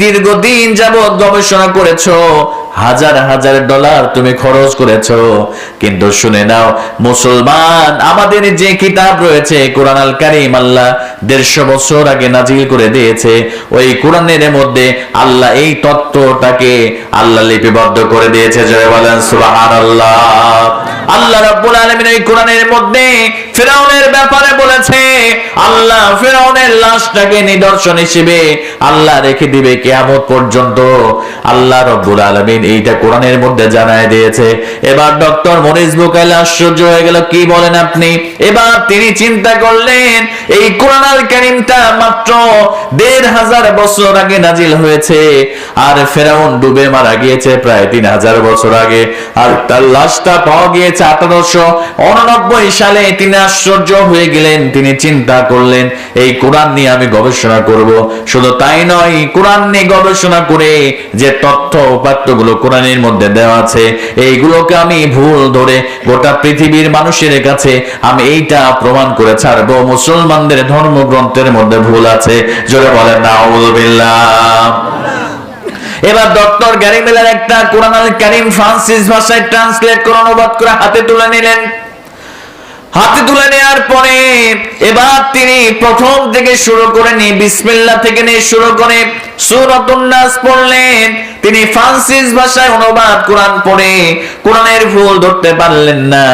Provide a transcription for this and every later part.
দীর্ঘদিন যাবৎ গবেষণা করেছ। হাজার হাজার ডলার তুমি খরচ করেছ। কিন্তু শুনে নাও, মুসলমান, আমাদের যে কিতাব রয়েছে, কোরআন আল কারিম আল্লাহ দেড়শো বছর আগে নাজিল করে দিয়েছে। ওই কোরআনের মধ্যে আল্লাহ এই তত্ত্বটাকে আল্লাহ লিপিবদ্ধ করে দিয়েছে। জয় বলেন, সুবহানাল্লাহ। আল্লাহ রাব্বুল আলামিন এই কোরআনের মধ্যে ফেরাউনের ব্যাপারে বলেছে, আল্লাহ ফেরাউনের লাশটাকে নিদর্শন হিসেবে আল্লাহ রেখে দিবে কিয়ামত পর্যন্ত। আল্লাহ রাব্বুল আলামিন এইটা কোরআনের মধ্যে জানায় দিয়েছে। এবার ডক্টর মনিজ বুকাইল আশ্চর্য হয়ে গেল, কি বলেন আপনি? এবার তিনি চিন্তা করলেন, এই কোরআন আল কারীমটা মাত্র দেড় হাজার বছর আগে নাজিল হয়েছে, আর ফেরাউন ডুবে মারা গিয়েছে প্রায় তিন হাজার বছর আগে, আর তার লাশটা পাওয়া গিয়েছে আঠারোশো উননব্বই সালে। তিনি আশ্চর্য হয়ে গেলেন, তিনি চিন্তা করলেন, এই কোরআন নিয়ে আমি গবেষণা করব। শুধু তাই নয়, কোরআন নিয়ে গবেষণা করে যে তথ্য উপাত্তগুলো কোরআনের মধ্যে দেওয়া আছে, এইগুলোকে আমি ভুল ধরে গোটা পৃথিবীর মানুষের কাছে আমি এইটা প্রমাণ করে ছাড়বো। মুসলমানদের ধর্মগ্রন্থের মধ্যে ভুল আছে। জোরে বলেন নাউযুবিল্লাহ এবার ডক্টর গ্যারি মিলার একটা কোরআন কারীম ফ্রান্সিস ভাষায় ট্রান্সলেট করে অনুবাদ করে হাতে তুলে নিলেন। হাতে তুলে নেওয়ার পরে এবার তিনি প্রথম থেকে শুরু করে নিয়ে বিসমিল্লা থেকে নিয়ে শুরু করে সূরাতুন নাস পড়লেন। তিনি ফ্রান্সিস ভাষায় অনুবাদ কোরআন পড়ে, কোরআনের ভুল ধরতে পারলেন না।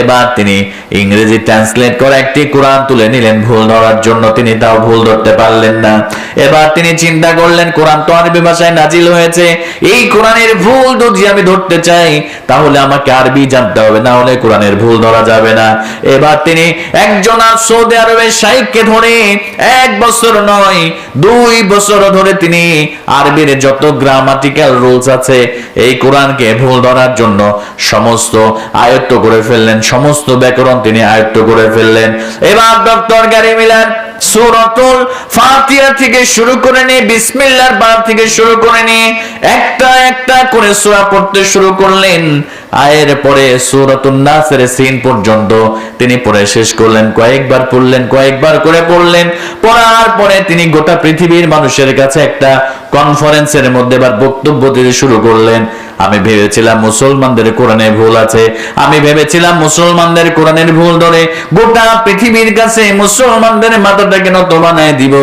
এবার তিনি ইংরেজি ট্রান্সলেট করে একটি কোরআন তুলে নিলেন, ভুল ধরার জন্য তিনি তাও ভুল ধরতে পারলেন না। এবার তিনি চিন্তা করলেন, কোরআন তো আরবি ভাষায় নাজিল হয়েছে, এই কোরআনের ভুল যদি আমি ধরতে চাই, তাহলে আমাকে আরবি জানতে হবে, না হলে কোরআনের ভুল ধরা যাবে না। এবার তিনি একজন সৌদি আরবের শাইখকে ধরে, এক বছর নয়, দুই বছর ধরে তিনি আরবির যত গ্রামাটিক্যাল রুলস আছে, এই কোরআনকে ভুল ধরার জন্য সমস্ত আয়ত্ত করে ফেললেন, সমস্ত ব্যাকরণ তিনি আয়ত্ত করে ফেললেন। এবার ডক্টর গ্যারি মিলার সুরতুল ফাতিহা থেকে শুরু করে নিয়ে, বিসমিল্লার বার থেকে শুরু করে নিয়ে, একটা একটা করে সূরা পড়তে শুরু করলেন। আয়ের পরে সূরাতুন নাসের সিন পর্যন্ত তিনি পড়ে শেষ করলেন, কয়েকবার পড়লেন, কয়েকবার করে পড়লেন। পড়ার পরে তিনি গোটা পৃথিবীর মানুষের কাছে একটা কনফারেন্সের মধ্যে এবার বক্তব্য দিতে শুরু করলেন। আমি ভেবেছিলাম মুসলমানদের কোরআনে ভুল আছে। আমি ভেবেছিলাম মুসলমানদের কোরআনের ভুল ধরে গোটা পৃথিবীর কাছে মুসলমানদের মাথাটাকে নত বানায় দিব।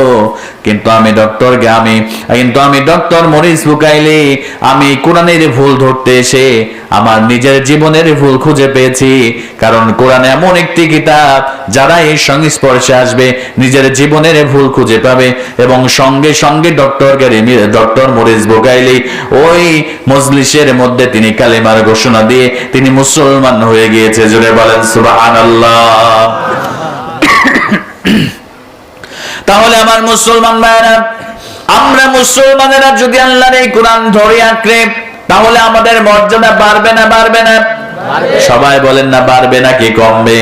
কিন্তু আমি ডক্টরকে, আমি, কিন্তু আমি ডক্টর মরিস বুকাইলি আমি কোরআনের ভুল ধরতে এসে আমার নিজের জীবনের ভুল খুঁজে পেয়েছি। কারণ কোরআন এমন একটি কিতাব, যারা এই সংস্পর্শে আসবে, নিজের জীবনের ভুল খুঁজে পাবে এবং সঙ্গে সঙ্গে ডক্টর ডক্টর মরিস বোকাইলি ওই মজলিসের মধ্যে তিনি কালেমার ঘোষণা দিয়ে তিনি মুসলমান হয়ে গিয়েছে। জুড়ে বলেন, সুবহানাল্লাহ। তাহলে আমার মুসলমান ভাইরা আমরা মুসলমানেরা যদি আল্লাহর এই কোরআন ধরে আঁকড়ে তাহলে আমাদের মর্যাদা বাড়বে না বাড়বে না? সবাই বলেন না বাড়বে নাকি কমবে?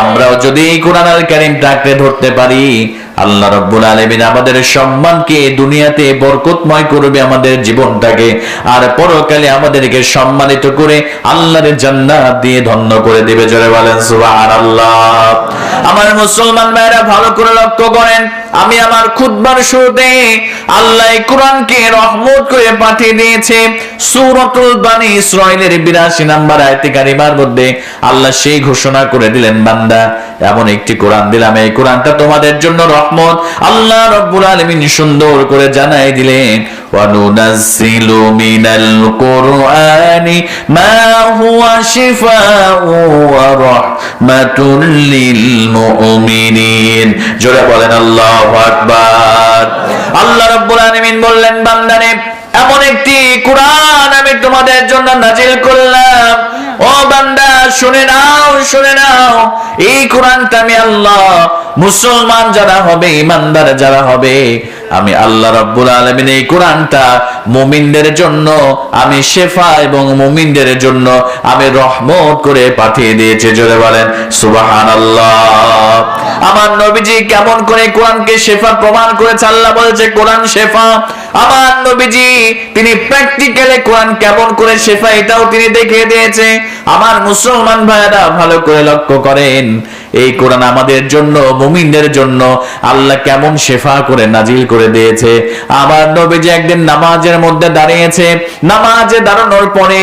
আমরাও যদি এই কোরআন আল কারিমটা আঁকড়ে ধরতে পারি আল্লাহ রব্বুল আলমিন আমাদের সম্মানকে দুনিয়াতে বরকতময় করবে আমাদের জীবনটাকে আর পরকালে আমাদেরকে সম্মানিত করে আল্লাহর জান্নাত দিয়ে ধন্য করে দেবে। জোরে বলেন সুবহানাল্লাহ। আমার মুসলমান ভাইরা ভালো করে লক্ষ্য করেন, আমি আমার খুতবার শুরুতে আল্লাহ কোরআনকে রহমত করে পাঠিয়ে দিয়েছে। সূরাতুল বানি ইসরাইলের 82 নাম্বার আয়াতে কারিমার মধ্যে আল্লাহ সেই ঘোষণা করে দিলেন, বান্দা, এমন একটি কোরআন দিলাম। এই কোরআনটা তোমাদের জন্য রহমত। আল্লাহ রব্বুল আলামিন সুন্দর করে জানাই দিলেন وننزل من القرآن ما هو شفاء ورحمة للمؤمنين জোরে বলেন আল্লাহু আকবার আল্লাহ রাব্বুল আলামিন বললেন বান্দারে এমন একটি কোরআন আমি তোমাদের জন্য নাজিল করলাম ও বান্দা শুনে নাও শুনে নাও এই কোরআনটা আমি আল্লাহ মুসলমান যারা হবে ইমানদার যারা হবে আমি আল্লাহ রাব্বুল আলামিন এই কোরআনটা মুমিনদের জন্য, আমি শেফা এবং মুমিনদের জন্য আমি রহমত করে পাঠিয়ে দিয়েছি, জোরে বলেন, সুবহানাল্লাহ। আমার নবীজি কেমন করে কোরআনকে শেফা প্রমাণ করেছে? আল্লাহ বলেছে, কোরআন শেফা। আমার নবীজি, তিনি প্র্যাকটিক্যালে কোরআন কেমন করে শেফা, এটাও তিনি দেখিয়ে দিয়েছে। আমার মুসলমান ভাইয়েরা ভালো করে লক্ষ্য করেন এই কোরআন আমাদের জন্য, মুমিনদের জন্য আল্লাহ কেমন শেফা করে নাজিল করে দিয়েছে। আমার নবীজি একদিন নামাজের মধ্যে দাঁড়িয়েছে। নামাজে দাঁড়ানোর পরে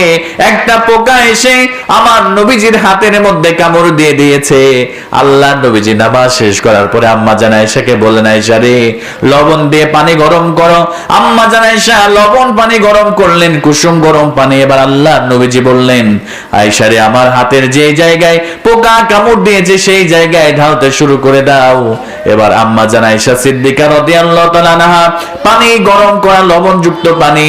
একটা পোকা এসে আমার নবীজির হাতের মধ্যে কামড় দিয়ে দিয়েছে। আল্লাহ নবীজি নামাজ শেষ করার পরে আম্মা জান আয়েশাকে বললেন, আয়েশা রে, লবণ দিয়ে পানি গরম করো। আম্মা জান আয়েশা, লবণ পানি গরম করলেন, কুসুম গরম পানি। এবার আল্লাহ নবীজি বললেন, আয়েশা রে, আমার হাতের যে জায়গায় পোকা কামড় দিয়েছে সেই জায়গায় ঢালতে শুরু করে দাও। এবার আম্মা জান আয়েশা সিদ্দিকা রাদিয়াল্লাহু তাআলা পানি গরম করা, লবণযুক্ত পানি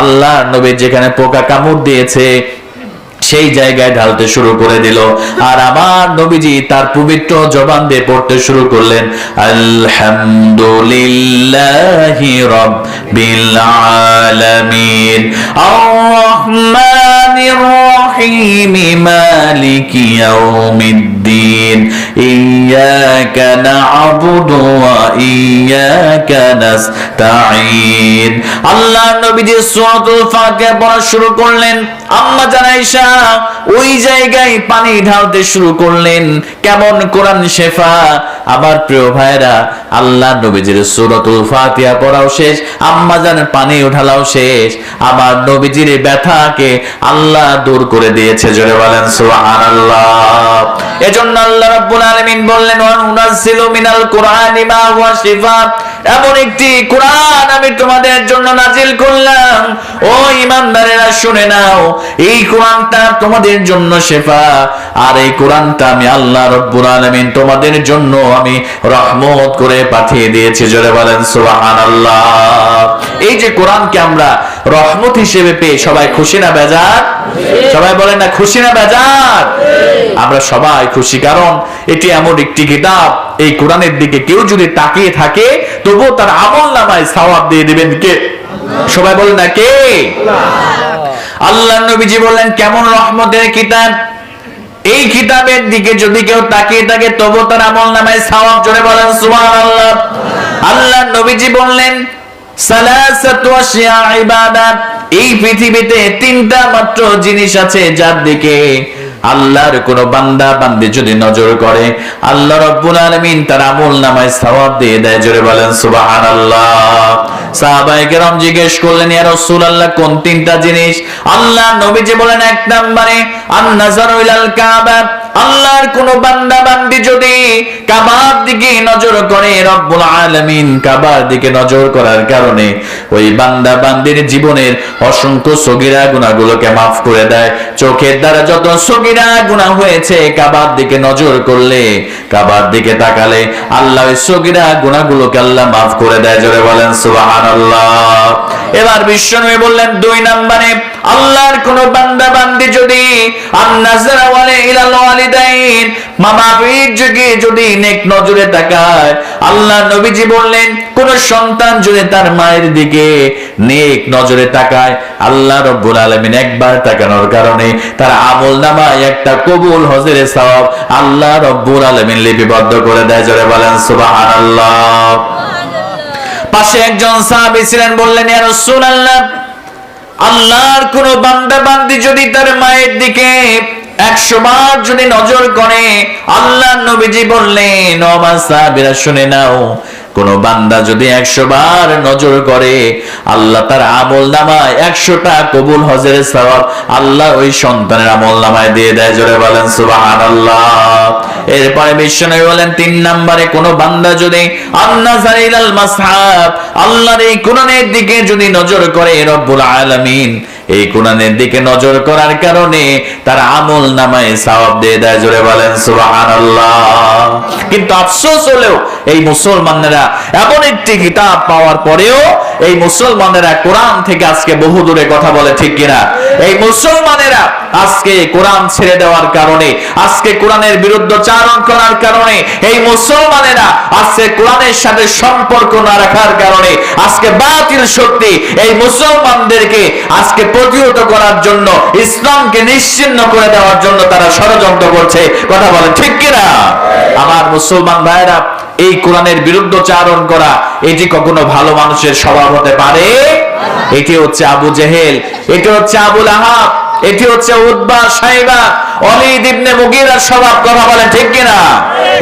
আল্লাহ নবী যেখানে পোকা কামড় দিয়েছে, সেই জায়গায় ঢালতে শুরু করে দিল। আর আমার নবীজি তার পবিত্র জবান দিয়ে পড়তে শুরু করলেন, আলহামদুলিল্লাহি রাব্বিল আলামিন আর রহমানির রহিম, মালিকি ইয়াউমিদ্দিন। ইয়াকা না'বুদু ওয়া ইয়াকা নাস্তাঈন আল্লাহ নবীজি সূরাতুল ফাতিহা পড়া শুরু করলেন। আম্মা জানাইশা ওই জায়গায় পানি ঢালতে শুরু করলেন। কেমন কোরআন শেফা? আমার প্রিয় ভাইরা আল্লাহ নবীজির সূরাতুল ফাতিহা পড়াও শেষ আম্মা জানের পানি উঠালাও শেষ। আমার নবীজির ব্যথাকে আল্লাহ দূর করে দিয়েছে, জোরে বলেন সুবহানাল্লাহ। এজন্য আল্লাহ রাব্বুল আলামিন বললেন, ওয়া নুনাজ্জিলু মিনাল কুরআনি মা হুয়া শিফা। এমন একটি কোরআন আমি তোমাদের জন্য নাজিল করলাম। ও ইমানদারেরা, শুনে নাও, এই কোরআনটা তোমাদের জন্য শেফা। আর এই কোরআনটা আমি আল্লাহ রব্বুল আলামিন তোমাদের জন্য আমি রহমত করে পাঠিয়ে দিয়েছি, জোরে বলেন সুবহানাল্লাহ। এই যে কোরআনকে আমরা রহমত হিসেবে পেয়ে সবাই খুশি না, বেজার? সবাই বলেন না, খুশি না বেজার? আমরা সবাই খুশি, কারণ এটি এমন একটি কিতাব। এই কোরআনের দিকে কেউ যদি তাকিয়ে থাকে, তবুও তার আমল নামায় সওয়াব দিয়ে দিবেন কে? সবাই বলেন না, কে? আল্লাহ নবীজি বললেন, কেমন রহমতের কিতাব? এই কিতাবের দিকে যদি কেউ তাকিয়ে থাকে তবু তার আমল নামায় সওয়াব। জোরে বলেন, সুবহানাল্লাহ। আল্লাহ নবীজি বললেন এই পৃথিবীতে তিনটা মাত্র জিনিস আছে যার দিকে আল্লাহর কোন বান্দা বান্দি যদি নজর করে, আল্লাহ রব্বুল আলামিন তার আমল নামায় দিয়ে দেয়, জোরে বলেন সাহাবায়ে কেরাম জিজ্ঞেস করলেন কোন তিনটা জিনিস? আল্লাহ নবীজি বলেন, এক নম্বরে আল্লাহর কোন বান্দা বান্দি যদি কাবার দিকে নজর করে রব্বুল আলামিন, কাবার দিকে নজর করার কারণে ওই বান্দা বান্দির জীবনের অসংখ্য সগীরা গুনাহগুলোকে মাফ করে দেয়। চোখের দ্বারা যত সগীরা গুনাহ হয়েছে, কাবার দিকে নজর করলে, কাবার দিকে তাকালে আল্লাহ ওই সগীরা গুনাহগুলোকে আল্লাহ মাফ করে দেয়। জোরে বলেন, সুবহানাল্লাহ। এবার বিশ্বনবী বললেন, দুই নম্বরে আল্লাহর কোন বান্দা বান্দি যদি যুগে যদি নেক নজরে তাকায়, আল্লাহ নবীজি বললেন, কোন সন্তান যদি তার মায়ের দিকে নেক নজরে তাকায়, আল্লাহ রব্বুল আলামিন একবার তাকানোর কারণে তার আমল নামায় একটা কবুল হজের সওয়াব আল্লাহ রব্বুল আলামিন লিপিবদ্ধ করে দেয়। জোরে বলেন, সুবহানাল্লাহ। পাশে একজন সাহাবী ছিলেন, বললেন আল্লাহর কোন বান্দা বান্দি যদি তার মায়ের দিকে একশো বার যদি নজর করে আল্লাহ নবীজি বললেন, ও বিরা শুনে নাও কোন বান্দা যদি একশো বার নজর করে, আল্লাহ তার আমল নামায় একশোটা কবুল হজের সওয়াব আল্লাহ ওই সন্তানের আমল নামায় দিয়ে দেয়। জোরে বলেন, সুবহানাল্লাহ। এরপরে বিশ্বনবী বলেন, তিন নম্বরে কোন বান্দা যদি আল্লাহর এই কোরআনের দিকে যদি নজর করে, রব্বুল আলামিন এই কোরআনের দিকে নজর করার কারণে তার আমল নামায় সওয়াব দিয়ে দেয়। জোরে বলেন, সুবহানাল্লাহ। কিন্তু আফসোস হলেও এই মুসলমানেরা এমন একটি কিতাব পাওয়ার পরেও এই মুসলমানেরা কোরআন থেকে আজকে বহু দূরে কথা বলে, ঠিক কিনা? এই মুসলমানেরা আজকে কোরআন ছেড়ে দেওয়ার কারণে, আজকে কোরআনের বিরুদ্ধে চারণ করার কারণে, এই মুসলমানেরা আজকে কোরআনের সাথে সম্পর্ক না রাখার কারণে, আজকে বাতিল শক্তি এই মুসলমানদেরকে আজকে প্রতিহত করার জন্য, ইসলামকে নিশ্চিন্ন করে দেওয়ার জন্য তারা ষড়যন্ত্র করছে। কথা বলে ঠিক কিনা? আমার মুসলমান ভাইরা, এই কোরআনের বিরুদ্ধচারণ করা, এটি কখনো ভালো মানুষের স্বভাব হতে পারে? এটি হচ্ছে আবু জেহেল, এটি হচ্ছে আবুল আহাব, এটি হচ্ছে উদ্বা সাইবা অলিদ ইবনে মুগিরার স্বভাব কথা ঠিক কিনা?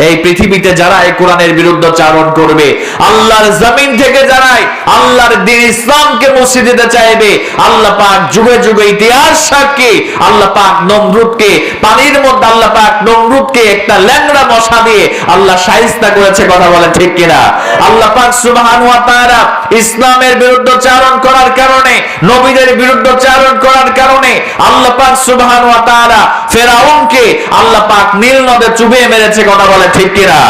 এই পৃথিবীতে যারা এই কোরআনের বিরুদ্ধে চারণ করবে, আল্লাহর জমিন থেকে যারাই আল্লাহর দিন ইসলামকে দিতে চাইবে। আল্লাহ পাক যুগে যুগে ইতিহাস সাক্ষী, আল্লাহ পাক নমরুদকে, পানির মধ্যে আল্লাহ পাক নমরুদকে একটা ল্যাংড়া মশা দিয়ে আল্লাহ করেছে, কথা ঠিক কিনা? আল্লাহ পাক ইসলামের বিরুদ্ধে চারণ করার কারণে, নবীদের বিরুদ্ধে চারণ করার কারণে, আল্লাহ পাক সুবহান তাআলা ফেরাউনকে আল্লাহ পাক নীল নদে চুবিয়ে মেরেছে, কথা বলে ঠিক কিনা?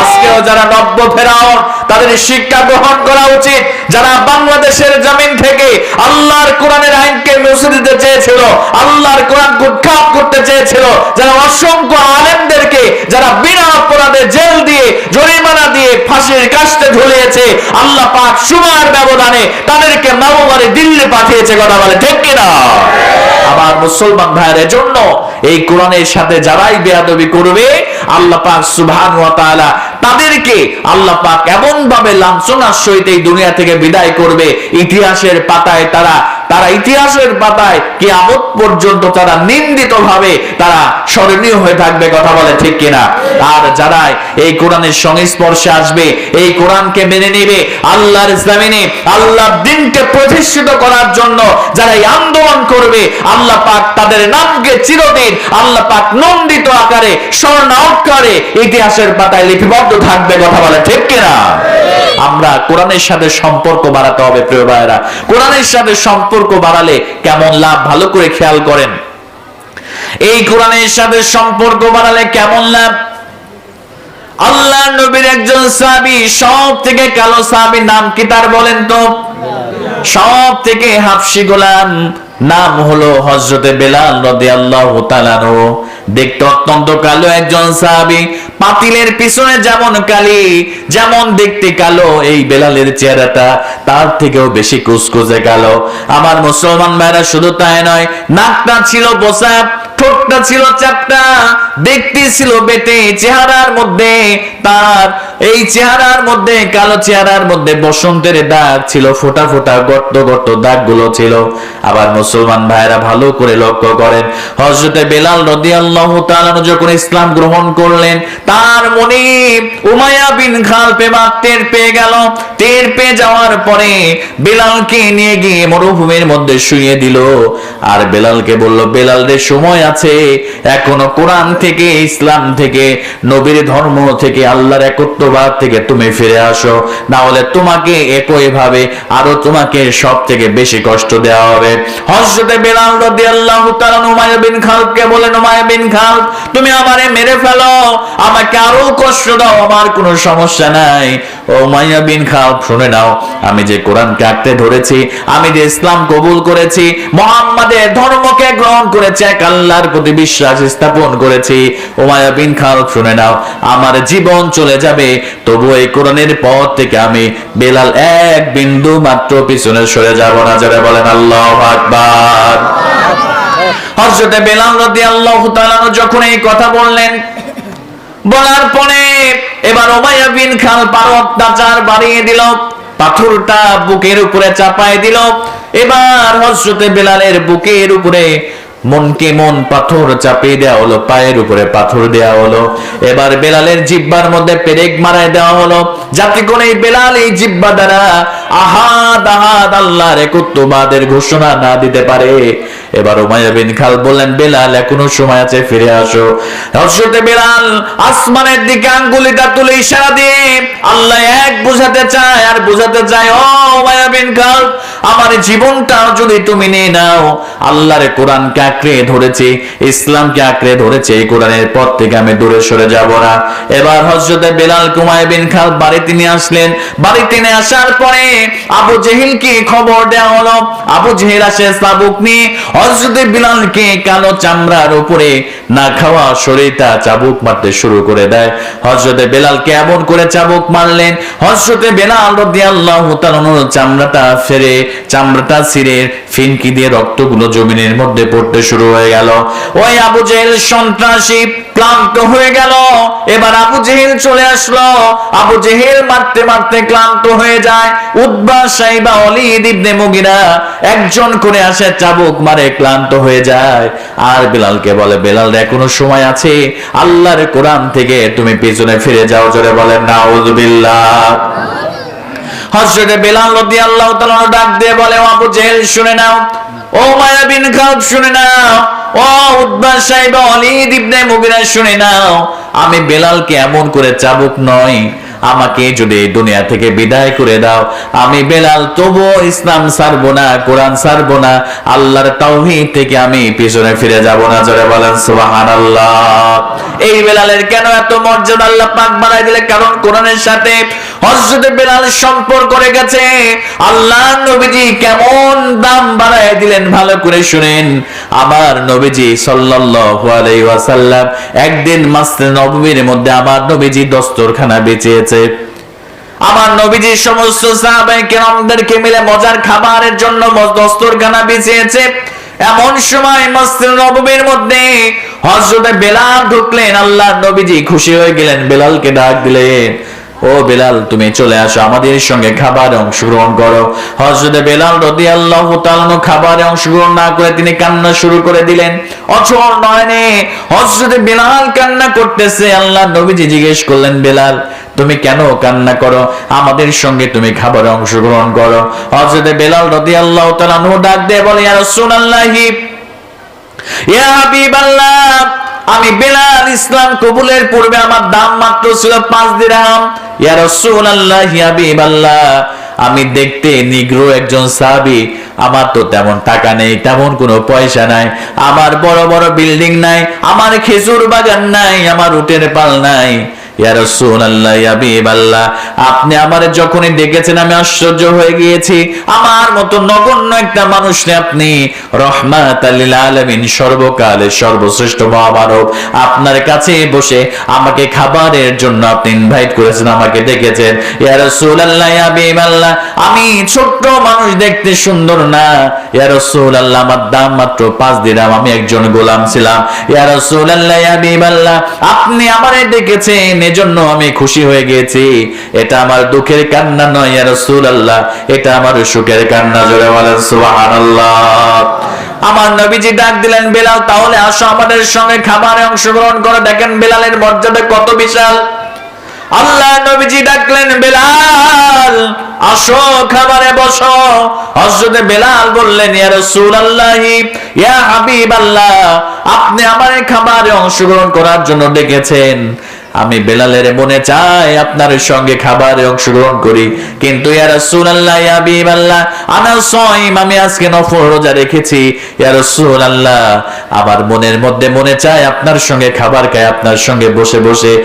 আজকেও যারা নব্য ফেরাউন, তাদের শিক্ষা গ্রহণ করা উচিত। যারা বাংলাদেশের জমিন থেকে আল্লাহর কোরআনের আইনকে মুছে দিতে চেয়েছিল, আল্লাহর কোরআন উৎখাত করতে চেয়েছিল, যারা অসংখ্য আলেমদেরকে, যারা বিনা অপরাধে জেল দিয়ে, জরিমানা দিয়ে ফাঁসির কাস্তে ঝুলিয়েছে, আল্লাহ পাক সুমার ব্যবধানে তাদেরকে নবমারে দিল্লি পাঠিয়েছে, কথা বলে ঠিক কিনা? আমার মুসলমান ভাইয়ের জন্য এই কোরআনের সাথে যারাই বেয়াদবি করবে আল্লাহ পাক সুবহান ওয়া তাআলা তাদেরকে আল্লাহ পাক এমন ভাবে লাঞ্ছনার সহিত এই দুনিয়া থেকে বিদায় করবে। ইতিহাসের পাতায় তারা তারা ইতিহাসের পাতায় কিয়ামত পর্যন্ত তারা নিন্দিত ভাবে তারা স্মরণীয় হয়ে থাকবে, কথা বলে ঠিক কিনা? আর যারা এই কোরআনের সংস্পর্শে আসবে, এই কোরআনকে মেনে নেবে, আল্লাহর জমিনে, আল্লাহর দিনকে প্রতিষ্ঠিত করার জন্য যারা এই আন্দোলন করবে, আল্লাহ পাক তাদের নামকে চিরদিন আল্লাহ পাক নন্দিত আকারে স্বর্ণ অক্ষরে ইতিহাসের পাতায় লিপিবদ্ধ থাকবে কথা বলে, ঠিক কিনা? আমরা কোরআনের সাথে সম্পর্ক বাড়াতে হবে, প্রিয় ভাইরা কোরআনের সাথে সম্পর্ক বাড়ালে কেমন লাভ? ভালো করে খেয়াল করেন। এই কোরআনের সাথে সম্পর্ক বাড়ালে কেমন লাভ? আল্লাহ নবীর একজন সাহাবী সব থেকে কালো সাহাবী নাম কি তার বলেন তো? সব থেকে হাফসি গোলাম নাম হলো হজরতে বেলাল রাদিয়াল্লাহু তাআলা দেখতে অত্যন্ত কালো একজন সাহাবি। পাতিলের পিছনে যেমন কালি, যেমন দেখতে কালো এই বেলালের চেহারাটা, তার থেকেও বেশি কুচকুচে কালো। আমার মুসলমান ভাইরা, শুধু তাই নয়, নাকটা ছিল বসা ঠোঁটটা ছিল চাপটা দেখতে ছিল বেটে চেহারার মধ্যে তার এই চেহারার মধ্যে, কালো চেহারার মধ্যে বসন্তের দাগ ছিল, ফোটা ফোটা গর্ত গর্ত দাগগুলো ছিল। আবার মুসলমান ভাইরা ভালো করে লক্ষ্য করেন হজরতে বেলাল রাদিয়াল্লাহু যখন ইসলাম গ্রহণ করলেন, তার মনে উমাইয়া বিন খালপে বা টের পেয়ে গেল। টের পেয়ে যাওয়ার পরে বেলালকে নিয়ে গিয়ে মরুভূমির মধ্যে শুয়ে দিল। আর বেলালকে বলল, বেলাল রে, সময় আছে। এখনও কোরআন থেকে, ইসলাম থেকে, নবীর ধর্ম থেকে আল্লাহর একত্ববাদ থেকে তুমি ফিরে আসো। না হলে তোমাকে একই ভাবে আরও তোমাকে সব থেকে বেশি কষ্ট দেওয়া হবে। হযরতে বিলাল রাদিয়াল্লাহু তাআলা উমাইয়া বিন খালদকে বলেন উমাইয়া বিন খালদ, তুমি আমারে মেরে ফেলো। আমাকে আরও কষ্ট দাও, আমার কোনো সমস্যা নাই। ও উমাইয়া বিন শুনে নাও, আমি যে কোরআনকে আঁকড়ে ধরেছি, আমি যে ইসলাম কবুল করেছি, মোহাম্মদের ধর্মকে গ্রহণ করেছি, এক আল্লাহর প্রতি বিশ্বাস স্থাপন করেছি। উমাইয়া বিন খালদ শুনে নাও, আমার জীবন চলে যাবে তবু এই কোরআনের থেকে আমি বেলাল এক বিন্দু মাত্র পিছনে সরে যাব না, যারা বলেন আল্লাহ আকবার। বেলাল যখন এই কথা বললেন, বলার পরে এবার ওমাইয়া বিন খাল পার অত্যাচার বাড়িয়ে দিল, পাথরটা বুকের উপরে চাপায় দিল। এবার হজরতে বেলালের বুকের উপরে মনকে মন পাথর চাপিয়ে দেওয়া হলো, পায়ের উপরে পাথর দেওয়া হলো। এবার বেলালের জিব্বার মধ্যে পেরেক মারায় দেওয়া হলো। যাতে এই বেলাল, এই জিব্বা দ্বারা আহাদ আহাদ ঘোষণা না দিতে পারে। এবার উমাইয়া বিন খাল বললেন, বেলাল, এখনও সময় আছে, ফিরে আসো। বেলাল আসমানের দিকে আঙ্গুলিটা তুলে ইশারা দিয়ে, আল্লাহ এক বুঝাতে চায়, আর বুঝাতে চায়, ও উমাইয়া বিন খাল, আমার জীবনটা যদি তুমি নিয়ে নাও, আল্লাহর কোরআনকে আঁকড়ে ধরেছি, ইসলামকে আঁকড়ে ধরেছে, এই কোরআনের পথ থেকে আমি দূরে সরে যাব না। এবার হযরতে বেলাল কুমায় বিন খাল বাড়িতে নিয়ে আসলেন। বাড়িতে নিয়ে আসার পরে আবু জেহিলকে খবর দেওয়া হলো? আবু জেহিল আসে, সাবুক নিয়ে হযরতে বিলালকে কালো চামড়ার উপরে না খাওয়া শরীরটা চাবুক মারতে শুরু করে দেয়। হযরতে বেলালকে এমন করে চাবুক মারলেন, হযরতে বেলাল রাদিয়াল্লাহু তাআলা চামড়াটা ফেরে চামড়াটা ছিঁড়ে ফিনকি দিয়ে রক্তগুলো জমিনের মধ্যে পড়তে শুরু হয়ে গেল। ওই আবু জেহেল সন্ত্রাসী ক্লান্ত হয়ে গেল। এবার আবু জেহেল চলে আসলো। আবু জেহেল মারতে মারতে ক্লান্ত হয়ে যায়। উদ্বা সাইবা অলিদ ইবনে মুগিরা একজন করে আসে, চাবুক মারে, ক্লান্ত হয়ে যায়। আর বেলালকে বলে, বেলাল এখনও সময় আছে? আল্লাহর কোরআন থেকে তুমি পিছনে ফিরে যাও। জোরে বলেন, নাউজুবিল্লাহ। হযরত বেলাল রাদিয়াল্লাহু তাআলা ডাক দিয়ে বলে আবু জেহেল, শুনে নাও। ও মায়া খাব শুনে নাও। ও উদ্বা সাহেব, অলিদ ইবনে মুগিরা, শুনে নাও। আমি বেলালকে এমন করে চাবুক নয় আমাকে যদি দুনিয়া থেকে বিদায় করে দাও। আমি বেলাল, তবুও ইসলাম ছাড়বো না, কোরআন ছাড়বো না। আল্লাহর তাওহীদ থেকে আমি পিছনে ফিরে যাব না, জোরে বলেন সুবহানাল্লাহ। এই বেলালের কেন এত মর্যাদা আল্লাহ পাক বানাই দিলে? কারণ কোরআনের সাথে হযরত বেলাল সম্পর্ক আল্লাহ নবীজি কেমন দাম দিলেন ভালো করে শুনেন। আমার নবীজি সাল্লাল্লাহু আলাইহি ওয়াসাল্লাম একদিন মধ্যে আমার নবীজি দস্তরখানা বেঁচেছে। আমার নবীজি সমস্ত সাহাবায়ে কেরামদেরকে মিলে মজার খাবারের জন্য দস্তরখানা বিছিয়েছে এমন সময় মসজিদ নববীর মধ্যে হযরতে বেলাল ঢুকলেন। আল্লাহ নবীজি খুশি হয়ে গেলেন। বেলালকে ডাক দিলেন ও বেলাল, তুমি চলে আসো আমাদের সঙ্গে খাবারে অংশগ্রহণ করো। হযরতে বেলাল রাদিয়াল্লাহু তাআলা খাবারে অংশগ্রহণ না করে তিনি কান্না শুরু করে দিলেন। অচল নয়নে হযরতে বেলাল কান্না করতেছে। আল্লাহ নবীজি জিজ্ঞেস করলেন, বেলাল, তুমি কেন কান্না করো? আমাদের সঙ্গে তুমি খাবারে অংশগ্রহণ করো। হযরতে বেলাল রাদিয়াল্লাহু তাআলা ডাক দিয়ে বলে, ইয়া রাসূলুল্লাহি, ইয়া আমি বেলাল ইসলাম কবুলের পূর্বে আমার দাম মাত্র ছিল পাঁচ দিরাম। ইয়া রাসূলুল্লাহ, ইয়া হাবিবাল্লাহ, আমি দেখতে নিগ্রো একজন সাবি আমার তো তেমন টাকা নেই, তেমন কোনো পয়সা নাই। আমার বড় বড় বিল্ডিং নাই, আমার খেজুর বাগান নাই, আমার উটের পাল নাই। আপনি আমারে যখনই আমি আশ্চর্য হয়ে গিয়েছি। আমার মতো নগণ্য একটা মানুষকে আপনি। রহমাতাল লিল আলামিন সর্বশ্রেষ্ঠ মহামানব। আপনার কাছে বসে আমাকে খাবারের জন্য আপনি ইনভাইট করেছেন, আমাকে আমি ছোট্ট মানুষ দেখতে সুন্দর না। ইয়া রাসূলুল্লাহ, আমার দাম মাত্র 5 দিরহাম আমি একজন গোলাম ছিলাম। ইয়া রাসূলুল্লাহ, ইয়া হাবিবাল্লাহ, আপনি আমারে ডেকেছেন এজন্য আমি খুশি হয়ে গিয়েছি। এটা আমার দুঃখের কান্না নয়, ইয়া রাসূলুল্লাহ। এটা আমার সুখের কান্না, জোরে বলেন, সুবহানাল্লাহ। আমার নবীজি ডাক দিলেন, বেলাল, তাহলে আসো আমাদের সঙ্গে খাবারে অংশগ্রহণ করে। দেখেন বেলালের মর্যাদা কত বিশাল। আল্লাহ নবীজি ডাকলেন, বেলাল, আসো খাবারে বসো। হযরতে বেলাল বললেন, ইয়া রাসূলুল্লাহি, ইয়া হাবিবাল্লাহ, আপনি আমার খাবারে অংশগ্রহণ করার জন্য ডেকেছেন। আমি বেলালের মনে চাই আপনার সঙ্গে খাবারে অংশগ্রহণ করি। কিন্তু আমি আজকে রোজা রেখেছি। আমার মনের মধ্যে মনে চায় আপনার সঙ্গে খাবার খাই, আপনার সঙ্গে বসে বসে।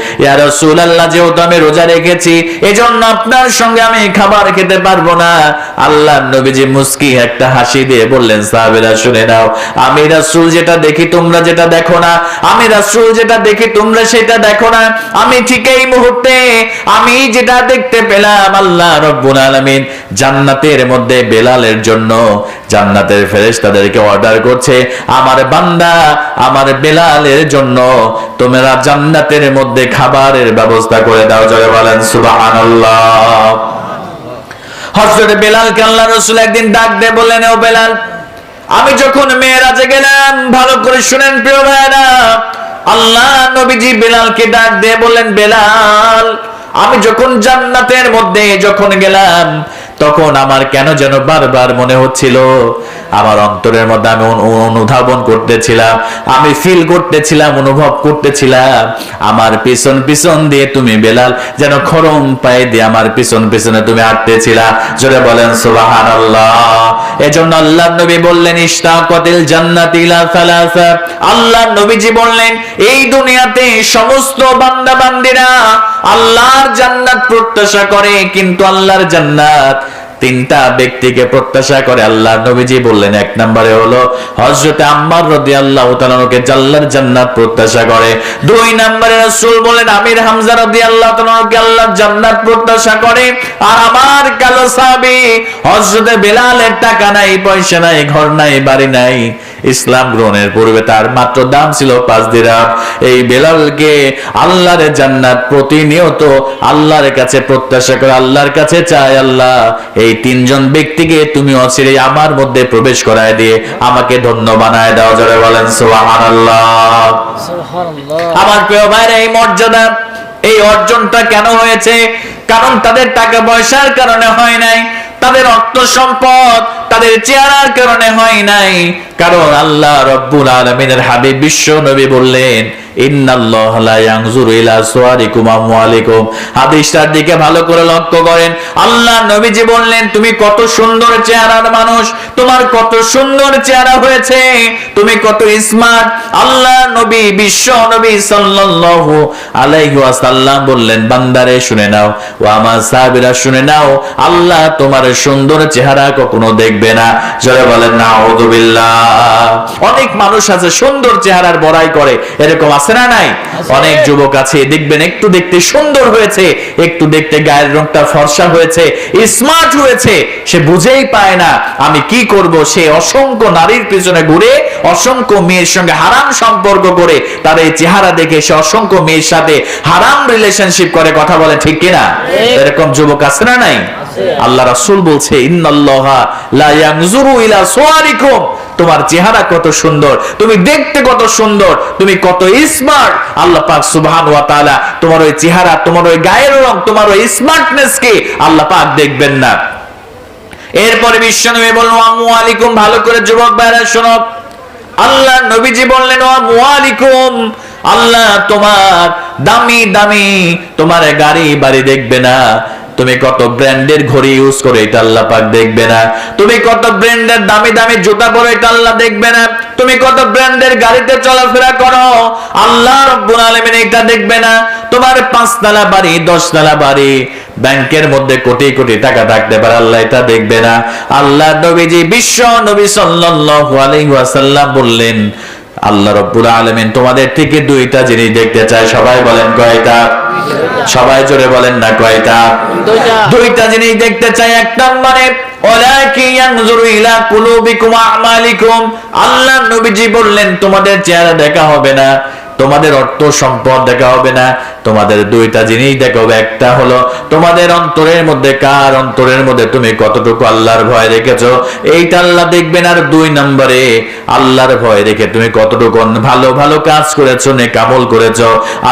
যেহেতু আমি রোজা রেখেছি, এজন্য আপনার সঙ্গে আমি খাবার খেতে পারব না। আল্লাহ নবীজি মুস্কি একটা হাসি দিয়ে বললেন, সাহাবীরা শুনে নাও, আমি যেটা দেখি তোমরা যেটা দেখো না, আমি রাসূল যেটা দেখি তোমরা সেটা দেখো না। আমি ঠিক এই মুহূর্তে, আমি যেটা দেখতে পেলাম আল্লাহ রব্বুল আলামিন জান্নাতের মধ্যে বেলালের জন্য, জান্নাতের ফেরেশতাদেরকে অর্ডার করছে, আমার বান্দা, আমার বেলালের জন্য, তোমরা জান্নাতের মধ্যে খাবারের ব্যবস্থা করে দাও, জয় বলেন সুবহানাল্লাহ। হযরত বেলালকে আল্লাহ রাসূল একদিন ডাক দিয়ে বললেন, ও বেলাল, আমি যখন মেয়েরাজে গেলাম, ভালো করে শুনেন প্রিয় ভাইরা আল্লাহ নবীজি বেলালকে ডাক দিয়ে বললেন, বেলাল, আমি যখন জান্নাতের মধ্যে যখন গেলাম, তখন আমার কেন যেন বারবার মনে হচ্ছিল আমার অন্তরের মধ্যে আমি অনু- অনুধাবন করতেছিলাম, আমি ফিল করতেছিলাম, অনুভব করতেছিলাম। আমার পিছন পিছন দিয়ে তুমি বেলাল, যেন খরম পায়ে দিয়ে আমার পিছন পিছনে তুমি হাঁটতেছিলা। জোরে বলেন, সুবহানাল্লাহ। এজন্য আল্লাহ নবী বললেন, ইশতাকাতিল জান্নাতি ইলা সালাসা। আল্লাহ নবীজি বললেন, এই দুনিয়াতে সমস্ত বান্দা বান্দিরা আল্লাহর জান্নাত প্রত্যাশা করে, কিন্তু আল্লাহর জান্নাত তিনটা ব্যক্তিকে প্রত্যাশা করে আল্লাহ নবীজি বললেন, এক নম্বরে হলো হজরত আম্মার রদি আল্লাহ তালকে জাল্লার জান্নাত প্রত্যাশা করে। দুই নম্বরে রসুল বলেন আমির হামজা রদি আল্লাহ তালকে আল্লাহ জান্নাত প্রত্যাশা করে। আর আমার কালো সাবি হজরতে বেলালের টাকা নাই, পয়সা নাই, ঘর নাই, বাড়ি নাই। ইসলাম গ্রহণের পূর্বে তার মাত্র দাম ছিল পাঁচ দিরাম। এই বেলালকে আল্লাহর জান্নাত প্রতিনিয়ত আল্লাহর কাছে প্রত্যাশা করে আল্লাহর কাছে চায় আল্লাহ এই তিনজন ব্যক্তিকে তুমি অচিরে আমার মধ্যে প্রবেশ করায় দিয়ে আমাকে ধন্য বানায় দাও। জোরে বলেন সুবহানাল্লাহ। আমার প্রিয় ভাইরা এই মর্যাদা এই অর্জনটা কেন হয়েছে? কারণ তাদের টাকা পয়সার কারণে হয় নাই। তাদের অর্থ সম্পদ তাদের চেহারার কারণে হয় নাই। কারণ আল্লাহ রব্বুল আলমিনের হাবিব বিশ্ব নবী বললেন বললেন চেহারা হয়েছে, তুমি কত আল্লাহ নবী বান্দারে, শুনে নাও। ও আমার সাহাবীরা, শুনে নাও। আল্লাহ তোমার সুন্দর চেহারা কখনো দেখবে না। যারা বলেন না অনেক মানুষ আছে সুন্দর চেহারার বড়াই করে। এরকম আছে না নাই? অনেক যুবক আছে দেখবেন একটু দেখতে সুন্দর হয়েছে একটু দেখতে গায়ের রংটা ফর্সা হয়েছে স্মার্ট হয়েছে। সে বুঝেই পায় না আমি কি করব? সে অসংখ্য নারীর পিছনে ঘুরে অসংখ্য মেয়ের সঙ্গে হারাম সম্পর্ক করে তার এই চেহারা দেখে সে অসংখ্য মেয়ের সাথে হারাম রিলেশনশিপ করে কথা বলে ঠিক কিনা? এরকম যুবক আছে না নাই? আল্লাহ রাসূল বলছে তোমার চেহারা কত সুন্দর তুমি দেখতে কত সুন্দর তুমি কত স্মার্ট আল্লাহ পাক সুবহান ওয়া তাআলা তোমার ওই চেহারা তোমার ওই গায়ের রং তোমার ওই স্মার্টনেস কে আল্লাহ পাক দেখবেন না। এরপরে বিশ্বনবী বললেন আমু আলাইকুম ভালো করে যুবক ভাইরা শোনো। আল্লাহ নবীজি বললেন আমু আলাইকুম আল্লাহ তোমার দামি দামি তোমার গাড়ি বাড়ি দেখবে না। তুমি কত ব্র্যান্ডের ঘড়ি ইউজ করে এটা আল্লাহ পাক দেখবে না। তুমি কত ব্র্যান্ডের দামি দামি জুতা পরে এটা আল্লাহ দেখবে না। তুমি কত ব্র্যান্ডের গাড়িতে চলাফেরা করো, আল্লাহ রব্বুল আলামিন এটা দেখবে না। তোমার পাঁচতলা বাড়ি, দশতলা বাড়ি ব্যাংকের মধ্যে কোটি কোটি টাকা থাকতে পারে আল্লাহ এটা দেখবে না। আল্লাহ নবীজি বিশ্ব নবী সাল্লাল্লাহু আলাইহি ওয়াসাল্লাম বললেন আল্লাহ রব্বুল আলামিন তোমাদের থেকে দুইটা জিনিস দেখতে চায়। সবাই বলেন কয়টা? সবাই জোরে বলেন না কয়টা? দুইটা। জিনিস দেখতে চাই। এক নম্বরে আল্লাহ নবীজি বললেন তোমাদের চেহারা দেখা হবে না। তোমাদের অর্থ সম্পদ দেখা হবে না। তোমাদের দুইটা জিনিস দেখা হবে। একটা হলো, তোমাদের অন্তরের মধ্যে, কার অন্তরের মধ্যে তুমি কতটুকু আল্লাহর ভয় রেখেছো? এইটা আল্লাহ দেখবেন। আর দুই নম্বরে, আল্লাহর ভয় রেখে তুমি কতটুকু ভালো ভালো কাজ করেছ নে কামল করেছ?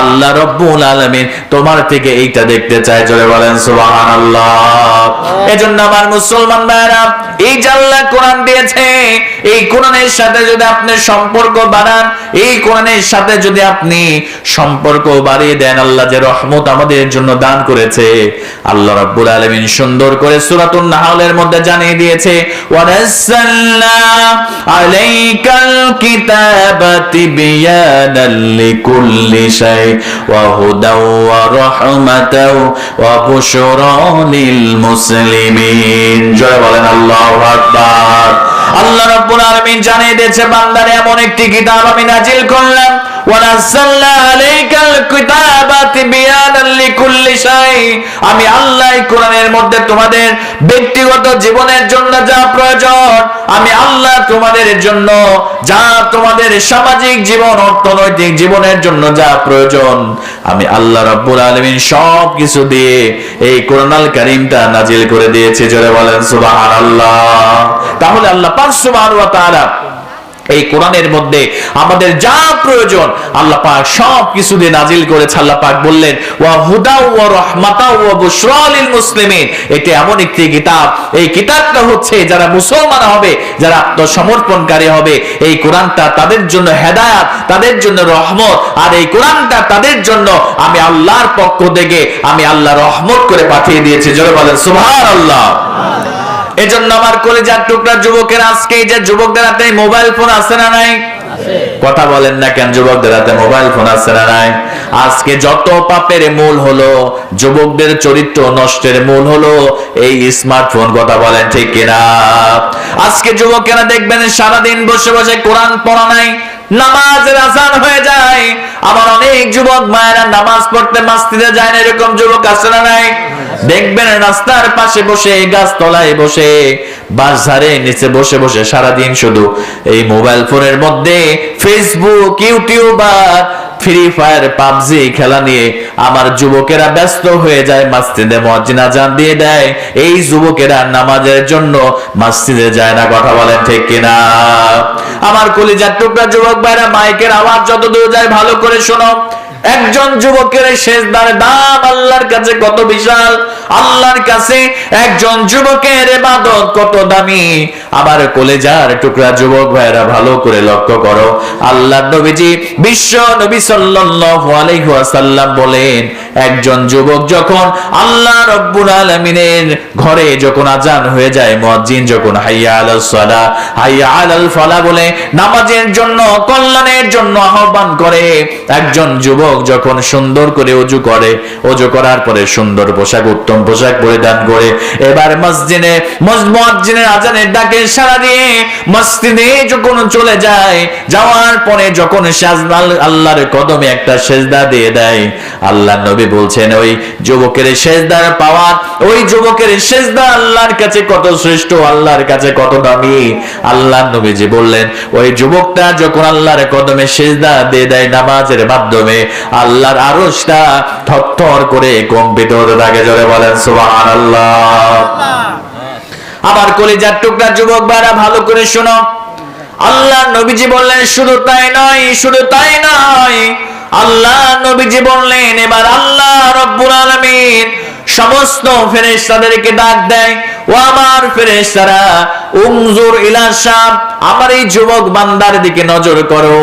আল্লাহ রব্বুল আলামিন তোমার থেকে এইটা দেখতে চায়। জোরে বলেন, সুবহানাল্লাহ। এজন্য আমার মুসলমান ভাইরা এই আল্লাহ কোরআন দিয়েছে, এই কোরআনের সাথে যদি আপনি সম্পর্ক বাড়ান, এই কোরআনের সাথে যদি আপনি সম্পর্ক বাড়িয়ে দেন, আল্লাহ যে রহমত আমাদের জন্য দান করেছে। আল্লাহ রাব্বুল আলামিন সুন্দর করে সূরাতুন নাহলের মধ্যে জানিয়ে দিয়েছে আলাইকাল লিকুল্লি শাই, ওয়া ওয়া রাহমাতাও ওয়া মুসলিমিন। জয় বলেন, আল্লাহু আকবার। আল্লাহ রাব্বুল আলামিন জানিয়ে দিয়েছে, বান্দারে এমন একটি কিতাব আমি নাজিল করলাম আমি আল্লাহ কোরআনের মধ্যে তোমাদের ব্যক্তিগত জীবনের জন্য যা প্রয়োজন, আমি আল্লাহ তোমাদের জন্য যা তোমাদের সামাজিক জীবন, অর্থনৈতিক জীবনের জন্য যা প্রয়োজন, আমি আল্লাহ রাব্বুল আলামিন সব কিছু দিয়ে এই কোরআনাল কারীমটা নাজিল করে দিয়েছে। জোরে বলেন সুবহানাল্লাহ। তাহলে আল্লাহ সুবহানাহু ওয়া তাআলা এই কোরআনের মধ্যে আমাদের যা প্রয়োজন, আল্লাহ পাক সব কিছু দিয়ে নাজিল করেছে। আল্লাহ পাক বললেন, ওয়া হুদা ওয়া রাহমাতা ওয়া বুশরা লিল মুসলিমিন। এটা এমন একটি কিতাব। এই কিতাবটা হচ্ছে যারা মুসলমান হবে, যারা আত্মসমর্পণকারী হবে, এই কোরআনটা তাদের জন্য হেদায়াত, তাদের জন্য রহমত। আর এই কোরআনটা তাদের জন্য আমি আল্লাহর পক্ষ থেকে আমি আল্লাহ রহমত করে পাঠিয়ে দিয়েছি। জোরে বলেন, সুবহানাল্লাহ। এজন্য আমার কলেজার টুকরা যুবকের আজকে এই যে যুবকদের হাতে মোবাইল ফোন আছে না নাই? কথা বলেন না কেন যুবকদের হাতে মোবাইল ফোন আছে না নাই? আজকে যত পাপের মূল হলো যুবকদের চরিত্র নষ্টের মূল হলো এই স্মার্টফোন কথা বলেন ঠিক কিনা? আজকে যুবকেরা দেখবেন সারাদিন বসে বসে কোরআন পড়া নাই নামাজের আজান হয়ে যায়। আমার অনেক যুবক মায়েরা নামাজ পড়তে মাস্তিতে যায় না, এরকম যুবক না নাই? দেখবেন রাস্তার পাশে বসে গাছ তলায় বসে, বাজারে নিচে বসে বসে সারাদিন শুধু এই মোবাইল ফোনের মধ্যে ফেসবুক ইউটিউব আর ফ্রি ফায়ার পাবজি খেলা নিয়ে আমার যুবকেরা ব্যস্ত হয়ে যায়, মাসজিদে মসজিনা জান দিয়ে দেয়। এই যুবকেরা নামাজের জন্য মসজিদে যায় না, কথা বলেন ঠিক কিনা? আমার কলিজার টুকরা যুবক ভাইরা, মাইকের আওয়াজ যত দূর যায় ভালো করে শোনো। একজন যুবকের শেষদার দাম আল্লাহর কাছে কত বিশাল? আল্লাহর কাছে একজন যুবকের ইবাদত কত দামি? আবার কলেজার টুকরা যুবক ভাইরা ভালো করে লক্ষ্য করো। আল্লাহ নবীজি বিশ্ব নবী সাল্লাল্লাহু আলাইহি ওয়াসাল্লাম বলেন, একজন যুবক যখন আল্লাহ রব্বুল আলামিনের ঘরে যখন আজান হয়ে যায়, মুয়াজ্জিন যখন হাইয়া আলাস সালাহ হাইয়া আলাল ফালা বলে, নামাজের জন্য, কল্যাণের জন্য আহ্বান করে, একজন যুবক যখন সুন্দর করে অজু করে অজু করার পরে সুন্দর পোশাক, উত্তম পোশাক পরিধান করে, এবার মসজিদে মসজিদের আজানের ডাকে সাড়া দিয়ে মসজিদে যখন চলে যায়, যাওয়ার পরে যখন আল্লাহর কদমে একটা সেজদা দিয়ে দেয় আল্লাহ নবী বলছেন, ওই যুবকের সেজদার পাওয়া, ওই যুবকের সেজদা আল্লাহর কাছে কত শ্রেষ্ঠ, আল্লাহর কাছে কত দামি? আল্লাহ নবীজি বললেন, ওই যুবকটা যখন আল্লাহর কদমে সেজদা দিয়ে দেয় নামাজের মাধ্যমে, আল্লাহর আরশটা থরথর করে কম্পিত হতে থাকে, জোরে বলেন, সুবহানাল্লাহ। আবার কলিজার টুকরা যুবক ভাইরা, ভালো করে শোনো। আল্লাহ নবীজি বললেন, শুধু তাই নয়, শুধু তাই নয় আল্লাহ নবীজি বললেন, এবার আল্লাহ রব্বুল আলামিন সমস্ত ফেরেশতাদেরকে ডাক দেয়, ও আমার ফেরেশতারা উমজুর ইলা শাম, আমার এই যুবক বান্দার দিকে নজর করো,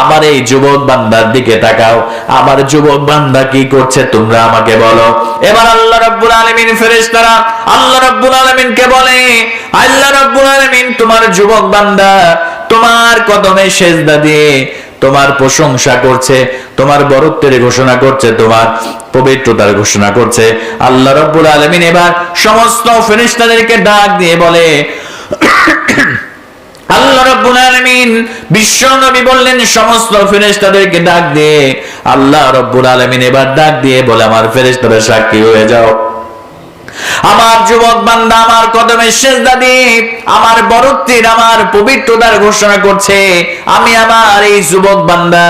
আমার এই যুবক বান্দার দিকে তাকাও, আমার যুবক বান্দা কি করছে তোমরা আমাকে বলো। এবার আল্লাহ রাব্বুল আলামিন ফেরেশতারা, আল্লাহ রাব্বুল আলামিনকে বলে, আল্লাহ রাব্বুল আলামিন, তোমার যুবক বান্দা তোমার কদমে সেজদা দিয়ে তোমার প্রশংসা করছে, তোমার বরত্বের ঘোষণা করছে, তোমার পবিত্রতার ঘোষণা করছে। আল্লাহ রব্বুল আলমিন এবার সমস্ত ফেরিস্তাদেরকে ডাক দিয়ে বলে, আল্লাহ রব্বুল আলামিন বিশ্ব নবী বললেন, সমস্ত ফেরেশতাদেরকে ডাক দিয়ে, আল্লাহ রব্বুল আলামিন এবার ডাক দিয়ে বলে, আমার ফেরেশতারা সাক্ষী হয়ে যাও। আমার যুবক বান্দা, আমার কদমে সেজদা দিয়ে আমার বরত্বের, আমার পবিত্রতার ঘোষণা করছে, আমি আমার এই যুবক বান্দা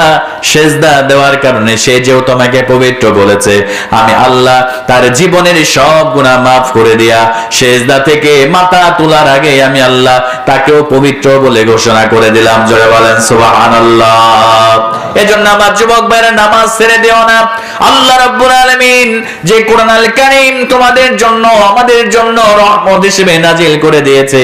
সেজদা দেওয়ার কারণে সে যেও তোমাকে পবিত্র বলেছে। আমি আল্লাহ তার জীবনের সব গুণা মাফ করে দিয়া সেজদা থেকে মাথা তোলার আগে আমি আল্লাহ তাকেও পবিত্র বলে ঘোষণা করে দিলাম। জয় বলেন, সুবহানাল্লাহ। এজন্য আমার যুবক ভাইরা, নামাজ ছেড়ে দিও না। আল্লাহ রাব্বুল আলামিন যে কোরআন আল কারীম তোমাদের জন্য, আমাদের জন্য রহমত হিসেবে নাজিল করে দিয়েছে।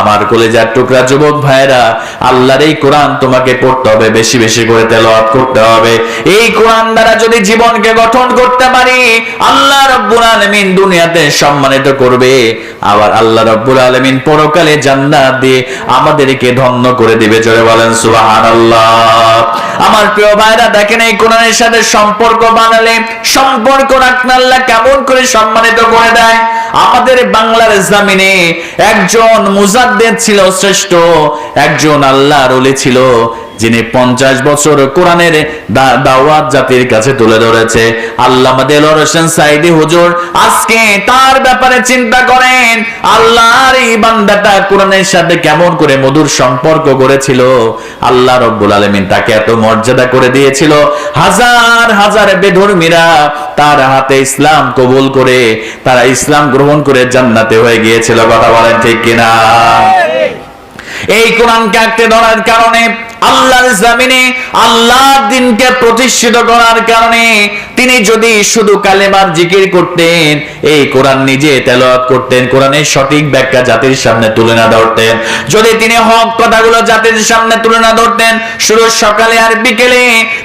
আমার কলেজার টুকরা যুবক ভাইরা, আল্লাহর এই কোরআন তোমাকে পড়তে হবে, বেশি বেশি করে তেলাওয়াত করতে হবে। এই কোরআন দ্বারা যদি জীবনকে গঠন করতে পারি, আল্লাহ রাব্বুল আলামিন দুনিয়াতে সম্মানিত করবে। আবার আল্লাহ রাব্বুল আলামিন পরকালে জান্নাত দিয়ে আমাদেরকে ধন্য করে দিবে। জোরে বলেন, সুবহানাল্লাহ। আমার প্রিয় ভাইরা, দেখেন এই কোরআনের সাথে সম্পর্ক বানালে সম্পর্ক রাখতে আল্লাহ কেমন করে সম্মানিত করে দেয়? আমাদের বাংলার জামিনে একজন মুজাদ্দেদ ছিল শ্রেষ্ঠ, একজন আল্লাহর ওলি ছিল। যিনি পঞ্চাশ বছর কোরআনের দাওয়াত জাতির কাছে তুলে ধরেছে। আজকে তার ব্যাপারে চিন্তা করেন, আল্লাহর এই বান্দাটা কোরআনের সাথে কেমন করে মধুর সম্পর্ক করেছিল আল্লাহ রব্বুল আলমিন তাকে এত মর্যাদা করে দিয়েছিল। হাজার হাজার বেধর্মীরা তার হাতে ইসলাম কবুল করে, তারা ইসলাম গ্রহণ করে জান্নাতে হয়ে গিয়েছিল। কথা বলেন ঠিক কিনা? এই কোরআনকে আঁকতে ধরার কারণে আল্লাহর জামিনে আল্লাহর দিনকে প্রতিষ্ঠিত করার কারণে তিনি যদি শুধু কালেমার জিকির করতেন, এই কোরআন নিজে তেলাওয়াত করতেন, কোরআনের সঠিক ব্যাখ্যা জাতির সামনে তুলে না ধরতেন। যদি তিনি হক কথাগুলো জাতির সামনে তুলে না ধরতেন, শুধু সকালে আর বিকেলে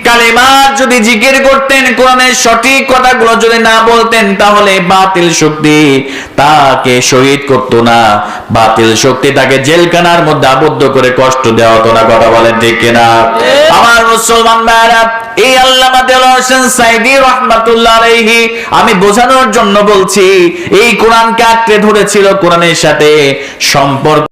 কালেমার যদি জিকির করতেন, কোরআনের সঠিক কথাগুলো যদি না বলতেন, তাহলে বাতিল শক্তি তাকে শহীদ করতো না। বাতিল শক্তি তাকে জেলখানার মধ্যে আবদ্ধ করে কষ্ট দেওয়া হতো না, কথা বলেন ঠিক কিনা? আমার মুসলমান ভাইরা এই আল্লামা দেওয়ার হোসেন আমি বোঝানোর জন্য বলছি, এই কোরআনকে আঁকড়ে ধরেছিল কোরআনের সাথে সম্পর্ক